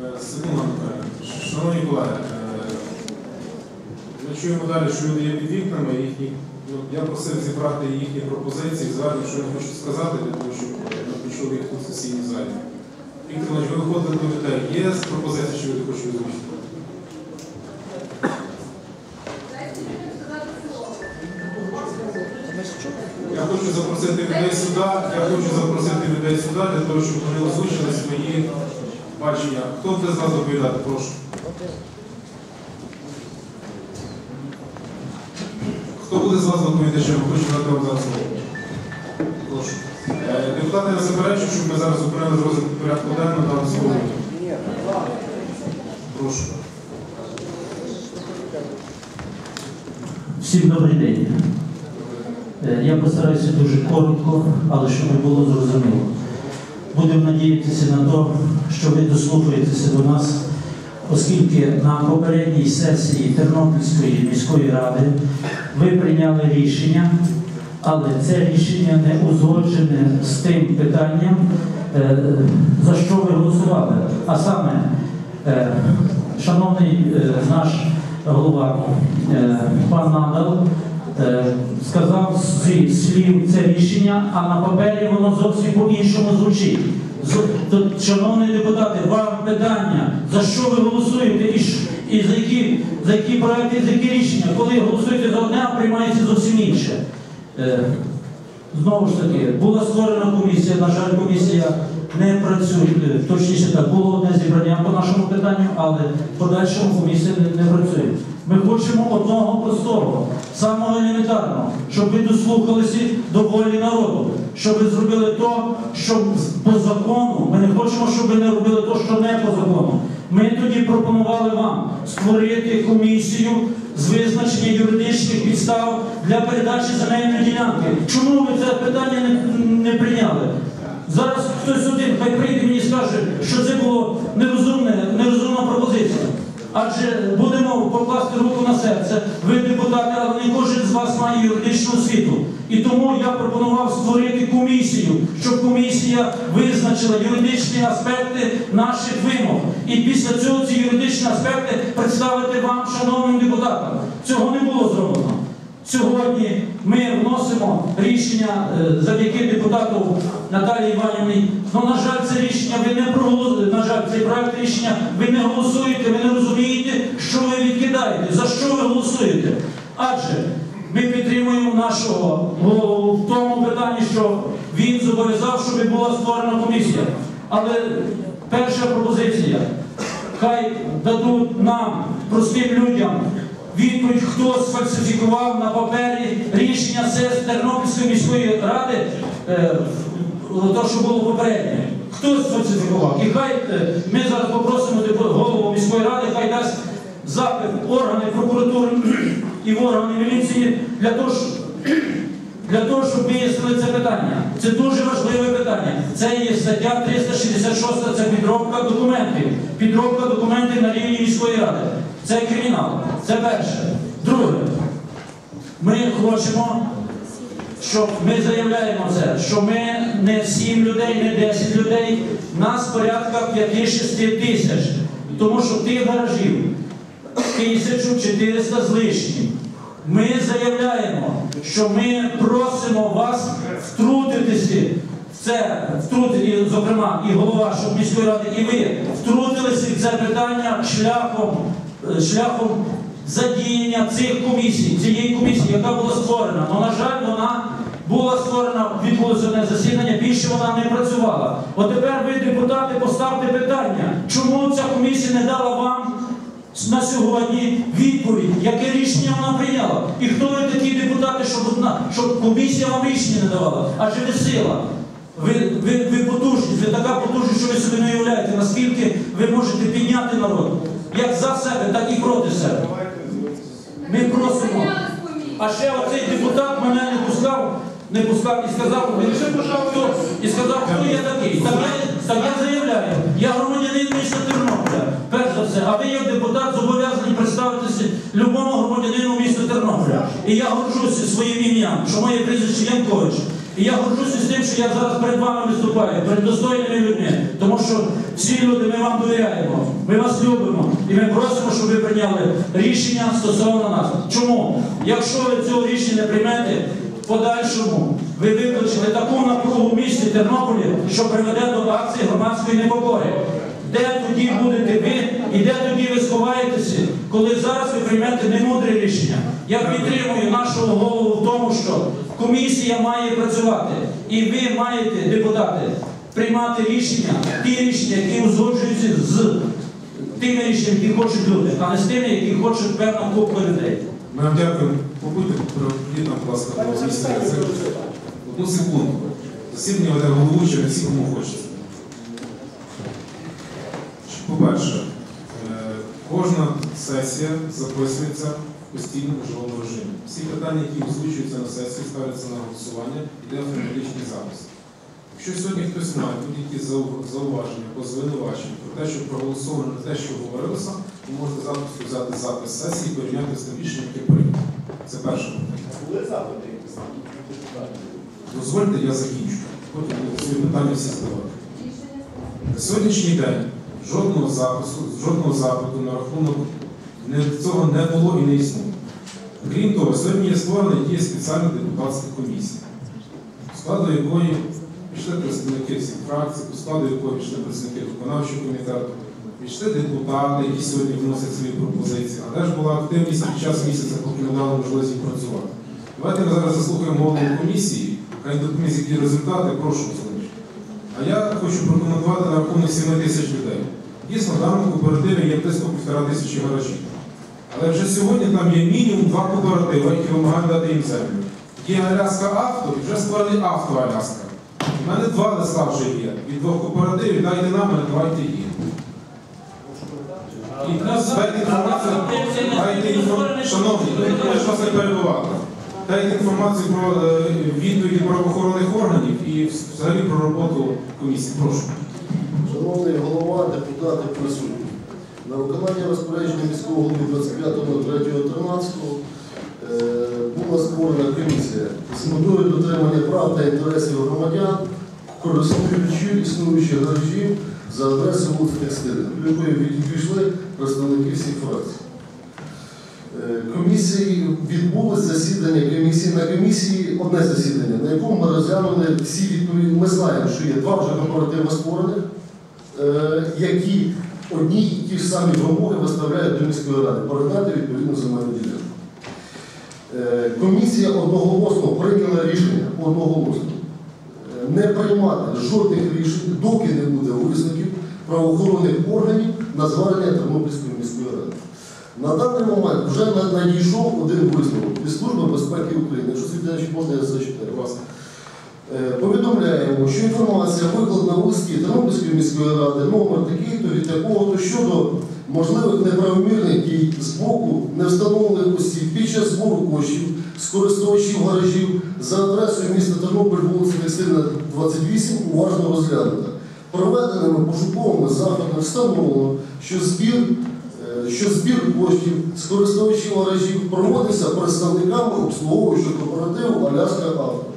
Е, Секунду. Шановні колеги, е, ми чуємо далі, що люди є під вікнами. Їхні, ну, я просив зібрати їхні пропозиції, звернення, що вони хочуть сказати, для того, щоб ми почули їх тут в сесійній залі. Віктор Іванович, ви виходите до людей. Є пропозиції, що люди хочуть озвучити? Я хочу запросити людей сюди, я хочу запросити людей сюди для того, щоб вони озвучили свої бачення. Хто буде з вас доповідати? Прошу. Хто буде з вас доповідачем? Хочу дати вам зараз слово. Прошу. Е, Депутати не заперечують, щоб ми зараз зупинили розгляд порядку денного дали слово. Прошу. Всім добрий день. Е, Я постараюся дуже коротко, але щоб було зрозуміло. Будемо надіятися на те, що ви дослухаєтеся до нас, оскільки на попередній сесії Тернопільської міської ради ви прийняли рішення, але це рішення не узгоджене з тим питанням, е, за що ви голосували. А саме, е, шановний е, наш голова пан Надал сказав зі слів це рішення, а на папері воно зовсім по-іншому звучить. Шановні депутати, вам питання, за що ви голосуєте і, і за, які, за які проекти, за які рішення, коли голосуєте за одне, а приймається зовсім інше. Е, Знову ж таки, була створена комісія, на жаль, комісія не працює, е, точніше так, було одне зібрання по нашому питанню, але в подальшому комісія не, не працює. Ми хочемо одного простого, самого елементарного, щоб ви дослухалися до волі народу, щоб ви зробили то, що по закону. Ми не хочемо, щоб ви не робили то, що не по закону. Ми тоді пропонували вам створити комісію з визначення юридичних підстав для передачі земельної ділянки. Чому ви це питання не, не прийняли? Зараз хтось один хай прийде мені і скаже, що це нерозумне, нерозумна пропозиція. Адже будемо покласти руку на серце. Ви депутати, але не кожен з вас має юридичну освіту. І тому я пропонував створити комісію, щоб комісія визначила юридичні аспекти наших вимог. І після цього ці юридичні аспекти представити вам, шановним депутатам. Цього не було зроблено. Сьогодні ми вносимо рішення е, завдяки депутату Наталії Іванівні. Ну, на жаль, це рішення ви не проголосуєте. На жаль, цей проект рішення ви не голосуєте, ви не розумієте, що ви відкидаєте, за що ви голосуєте. Адже ми підтримуємо нашого голову в тому питанні, що він зобов'язав, щоб була створена комісія. Але перша пропозиція хай дадуть нам, простим людям, відповідь, хто сфальсифікував на папері рішення СЕС Тернопільської міської ради, е, то, що було попереднє. Хто сфальсифікував? І хай е, ми зараз попросимо голову міської ради, хай дасть запит органи прокуратури і органи міліції для того, для того, щоб вияснили це питання. Це дуже важливе питання. Це є стаття 366, це підробка документів. Підробка документів на рівні міської ради. Це кримінал. Це перше. Друге, ми хочемо, щоб ми заявляємо це, що ми не 7 людей, не 10 людей, нас порядка 5-6 тисяч. Тому що тих гаражів 1400 з лишнім. Ми заявляємо, що ми просимо вас втрутитися в це, втрутити, зокрема, і голова щоб міської ради, і ви втрутилися в це питання шляхом, шляхом задіяння цих комісій, цієї комісії, яка була створена. Ну, на жаль, вона була створена, відбулося одне засідання, більше вона не працювала. От тепер ви, депутати, поставте питання, чому ця комісія не дала вам на сьогодні відповідь, яке рішення вона прийняла. І хто ви такі депутати, щоб, одна, щоб комісія вам рішення не давала? Адже ви сила. Ви, ви, ви потужність, ви така потужність, що ви собі не уявляєте, наскільки ви можете підняти народ, як за себе, так і проти себе. Ми просимо. А ще оцей депутат мене не пускав, не пускав і сказав, хто, і сказав, хто я такий. Так я, так я заявляю, я громадянин міста Тернополя, перш за все, а ви як депутат зобов'язані представитися любому громадянину міста Тернополя. І я горжуся своїм ім'ям, що моє прізвище Янкович. І я горжуся з тим, що я зараз перед вами виступаю, перед достойними людьми. Тому що всі люди ми вам довіряємо, ми вас любимо і ми просимо, щоб ви прийняли рішення стосовно нас. Чому? Якщо ви цього рішення не приймете, в подальшому ви викличете таку напругу в місті Тернополі, що приведе до акції громадської непокори. Де тоді будете ви і де тоді ви сховаєтеся, коли зараз ви приймете немудре рішення? Я підтримую нашого голову в тому, що комісія має працювати, і ви маєте, депутати, приймати рішення, ті рішення, які узгоджуються з тими рішеннями, які хочуть люди, а не з тими, які хочуть певна купа людей. Ми вам дякуємо. Побудьте проведіть нам, будь ласка, до місця. Одну секунду. Засідання веде головуючий, не всі, кому хочеться. По-перше, кожна сесія записується в постійному живому режимі. Всі питання, які озвучуються на сесії, ставляться на голосування, йде автоматичний запис. Якщо сьогодні хтось має будь-які зауваження по звинуваченню про те, що проголосовано те, що говорилося, ви можете завтра взяти запис сесії і порівняти з тим рішенням, яке прийнято. Це перше питання. Були запити? Дозвольте, я закінчу. Потім свої питання всі задавати. На сьогоднішній день жодного запису, жодного запиту на рахунок цього не було і не існує. Крім того, сьогодні є створена діє спеціальна депутатська комісія, до складу якої пішли представники всіх фракцій, до складу якої пішли представники виконавчого комітету, пішли депутати, які сьогодні вносять свої пропозиції. Але ж була активність під час місяця, поки не дали можливість працювати. Давайте ми зараз заслухаємо голову комісії, хай доповість, які результати, прошу залишити. А я хочу рахунок 7 тисяч людей. Дійсно, в даному кооперативі є близько півтора тисячі гаражів. Але вже сьогодні там є мінімум два кооперативи, які вимагають дати їм землю. Є Аляска Авто і вже створений авто Аляска. У мене два листа вже є. Від двох кооперативів дайте нам, а не давайте їм. І дайте інформацію, дайте інформацію, шановні, я ж вас не перебував. Дайте інформацію про е, відповіді правоохоронних органів і взагалі про роботу комісії. Прошу. Шановний голова, депутати присутні. На виконання розпорядження міського голови 25.03.13 е, була створена комісія з метою дотримання прав та інтересів громадян, користуючи існуючі гаражі за адресою вулиці Текстильна, до якої відійшли представники всіх фракцій. Е, Комісії відбулось засідання комісії на комісії, одне засідання, на якому ми розглянули всі відповіді. Ми знаємо, що є два вже кооперативи створених, які одні і ті ж самі вимоги виставляють до міської ради передати відповідну земельну ділянку. Е, Комісія одноголосно прийняла рішення одноголосно е, не приймати жодних рішень, доки не буде висновків правоохоронних органів на звернення Тернопільської міської ради. На даний момент вже надійшов один висновок від Служби безпеки України. Якщо Світлана, можна я зачитаю. Е, Повідомляємо, що інформація викладена в листі Тернопільської міської ради номер такий-то від такого-то щодо можливих неправомірних дій з боку невстановлених осіб під час збору коштів з користувачів гаражів за адресою міста Тернопіль, вулиця Текстильна, 28, уважно розглянута. Проведеними пошуковими заходами встановлено, що збір е, що збір коштів з користувачів гаражів проводиться представниками обслуговуючого кооперативу Аляска Авто.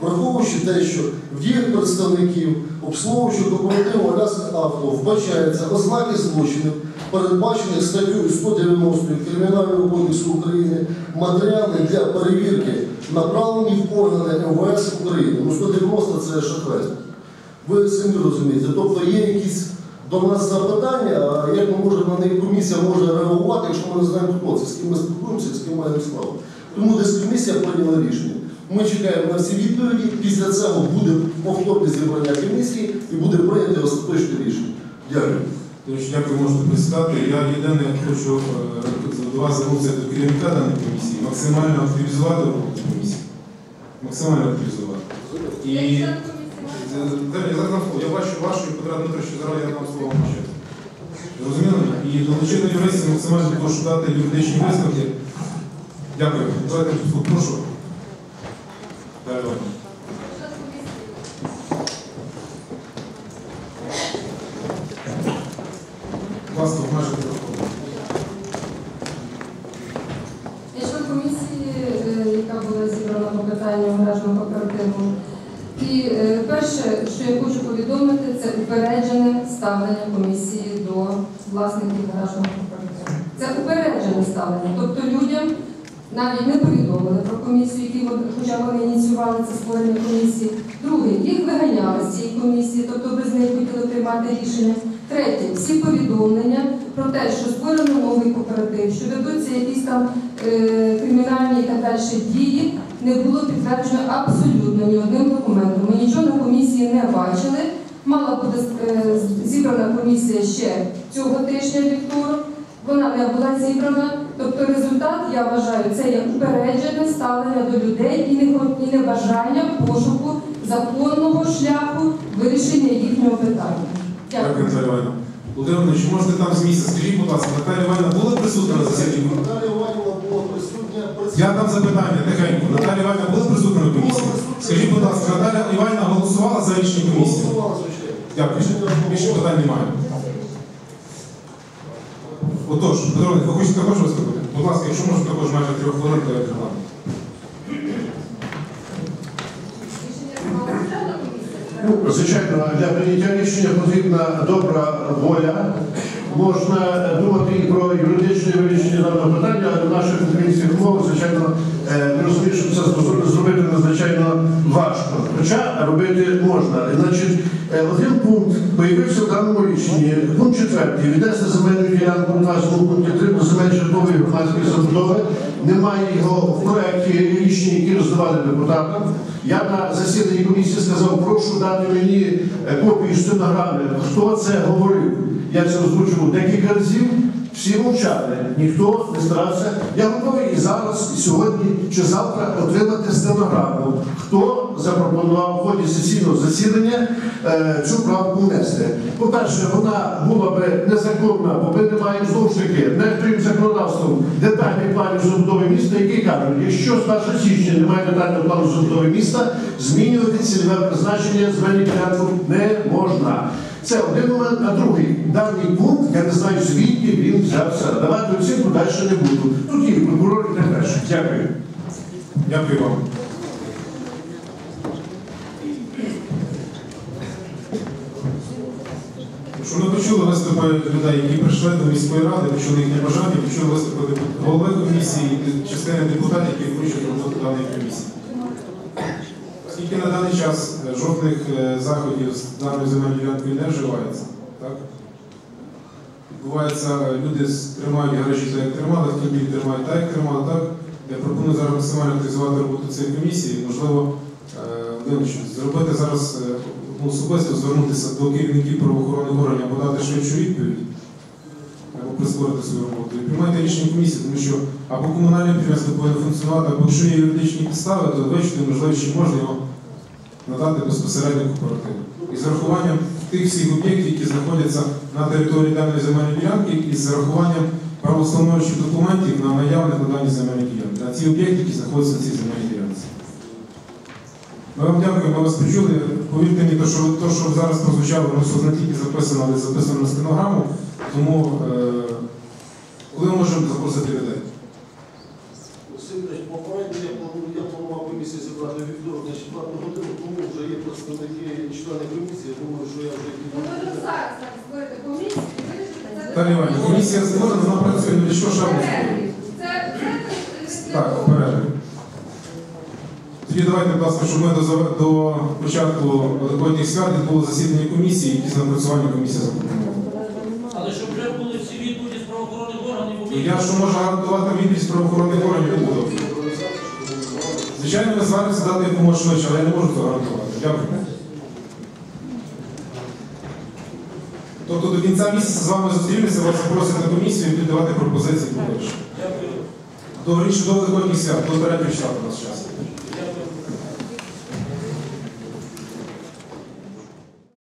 Враховуючи те, що в діях представників обслуговуючого кооперативу Аляска Авто вбачаються ознаки злочинів, передбачених статтею 190 Кримінального кодексу України, матеріали для перевірки направлені в органи МВС України. Ну 190 це шахрайство. Ви самі розумієте. Тобто є якісь до нас запитання, як ми можемо на них комісія може реагувати, якщо ми не знаємо, хто це, з ким ми спілкуємося, з ким маємо справу. Тому десь комісія прийняла рішення. Ми чекаємо на всі відповіді. Після цього буде повторне зібрання комісії і буде прийнято остаточне рішення. Дякую. Дуже дякую, можете присідати. Я єдине хочу е, до вас звернутися до керівника даної комісії, максимально активізувати роботу комісії. Максимально активізувати. І е, я бачу вашу і Петра Дмитровича, зараз я вам слово почати. Зрозуміли? І долучити юристів максимально прошу дати юридичні висновки. Дякую. Давайте прошу. Я член комісії, е, яка була зібрана по питанню гаражного кооперативу Перше, що я хочу повідомити, це упереджене ставлення комісії до власників гаражного кооперативу. Це упереджене ставлення. Тобто людям навіть не повідомили про комісію, які хоча вони ініціювали це створення комісії. Друге, їх виганяли з цієї комісії, тобто без них хотіли приймати рішення. Третє, всі повідомлення про те, що створено новий кооператив, що ведуться якісь там е, кримінальні і так далі дії, не було підтверджено абсолютно ні одним документом. Ми нічого на комісії не бачили. Мала бути е, зібрана комісія ще цього тижня вівторок. Вона не була зібрана. Тобто результат, я вважаю, це є упереджене ставлення до людей і не, і небажання пошуку законного шляху вирішення їхнього питання. Дякую, Дякую. Володимир Іванович, можете там з місця? Скажіть, будь ласка, Наталія Іванівна була присутня на засіданні? Наталія Іванівна була присутня. Я дам запитання тихенько. Наталія Іванівна була присутня на комісії? Скажіть, будь ласка, Наталія Іванівна голосувала за рішення комісії? Голосувала, звичайно. Дякую. Більше питань немає. Отож, Петро, ви хочете також виступити? Будь ласка, якщо можна також майже трьох хвилин, регламент. Ну, Звичайно, для прийняття рішення потрібна добра воля. Можна думати і про юридичне вирішення даного питання, але в наших українських умовах, звичайно, е, ми розуміємо, що це зробити надзвичайно важко. Хоча робити можна. Значить, один пункт появився в даному рішенні. Пункт четвертий. Віднести земельну ділянку в назву пункті 3 до земель житлової громадської забудови. Немає його в проєкті рішення, які роздавали депутатам. Я на засіданні комісії сказав, прошу дати мені е, копію стенограми, хто це говорив. Я це озвучував декілька разів, всі мовчали, ніхто не старався. Я готовий і зараз, і сьогодні чи завтра отримати стенограму, хто запропонував в ході сесійного засідання е, цю правку внести. По-перше, вона була би незаконна, бо ми не маємо знову ж таки некоторим законодавством детальних планів забудови міста, які кажуть, якщо з 1 січня немає детального плану забудови міста, змінювати цільове призначення земельних ділянок не можна. Це один момент, а другий даний пункт, я не знаю звідки він взявся. Давати оцінку далі не буду. Тут і прокурор і так далі. Дякую. Дякую вам. Що ми почули виступи людей, які прийшли до міської ради, почули їхнє бажання, почули виступи голови комісії частини депутатів, які включать роботу даної комісії. Оскільки на даний час е, жодних е, заходів з даною земельною ділянкою не вживається, так? Відбувається, е, люди тримають гаражі так, як тримали, автомобілі тримають так, як тримали, так. Я пропоную зараз максимально активізувати роботу цієї комісії. Можливо, зробити зараз особисто звернутися до керівників правоохоронних органів або дати швидшу відповідь, або прискорити свою роботу. І приймайте рішення комісії, тому що або комунальне підприємство повинно функціонувати, або якщо є юридичні підстави, то вичити можливо, чи можна його надати безпосередньо кооперативу. І з урахуванням тих всіх об'єктів, які знаходяться на території даної земельної ділянки, і з урахуванням правоустановчих документів на наявних на даній земельній ділянці, на ці об'єкти, які знаходяться на цій земельній. Ми вам дякуємо, ми вас почули. Повірте мені, то, що, то, що зараз прозвучало, воно все не тільки записано, але й записано на стенограму. Тому е, коли ми можемо запросити людей? Сидорович, попередньо я планую, я планував комісію зібрати у вівторок на 4 годину, тому вже є представники члени комісії, я думаю, що я вже Ми можемо зараз так створити комісію і вирішити це Далі Іванівна, комісія створена, вона працює, ну що ще робити? Перерві. Це це Так. Тоді давайте, будь ласка, щоб ми до, до початку Великодніх свят відбуло засідання комісії, якісь напрацювання комісія запропонувала. Але щоб вже були всі відповіді з правоохоронних органів, бо Я що можу гарантувати відповідь з правоохоронних органів не буду. Звичайно, ми зваримося дати якомога швидше, але я не можу це гарантувати. Дякую. Тобто до кінця місяця з вами зустрінемося, вас запросять на комісію і піддавати пропозиції подальше. дякую. До річ до Великодніх свят, до 3 числа у нас час.